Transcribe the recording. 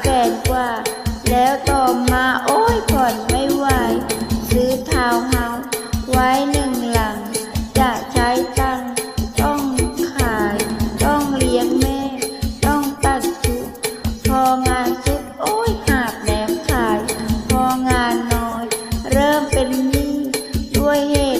แพงกว่า แล้วต่อมาโอ้ยผ่อนไม่ไหว ซื้อทาวเฮาไว้หนึ่งหลัง จะใช้ตังต้องขาย ต้องเลี้ยงแม่ ต้องตัดชุดพองานเสร็จโอ้ยหาบแหนมขาย พองานน้อย เริ่มเป็นหนี้ด้วยเหตุ